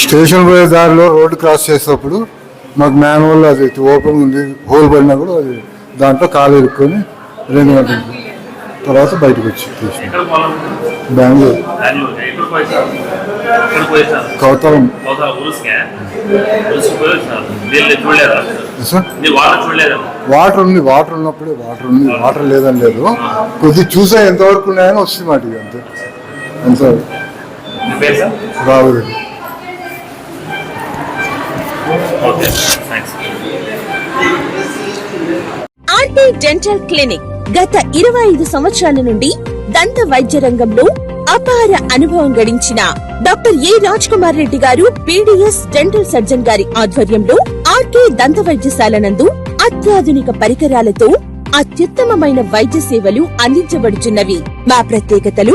Station పోయే దారిలో road cross చేసేటప్పుడు మాకు మాన్యువల్ అది ఓపెన్ ఉంది హోల్ పడినా కూడా అది దాంట్లో కాలు ఇరుక్కొని రెండు గంటలు తర్వాత బయటకు వచ్చి తీసి ఎక్కడ పోవాలి? బెంగళూరు. కౌతలం వాటర్ ఉంది వాటర్ ఉన్నప్పుడే వాటర్ ఉంది. వాటర్ లేదని లేదు. కొద్ది చూసా ఎంతవరకు ఉన్నాయని వస్తుంది మాట అంతే. అంత okay thanks RT dental clinic గత ఇరవై ఐదు సంవత్సరాల నుండి దంత వైద్య రంగంలో అపార అనుభవం గడించిన doctor A Raj Kumar Reddy garu BDS dental surgeon గారి ఆధ్వర్యంలో ఆర్కే దంత వైద్యశాల నందు అత్యాధునిక పరికరాలతో అత్యుత్తమమైన వైద్య సేవలు అందించబడుచున్నవి. మా ప్రత్యేకతలు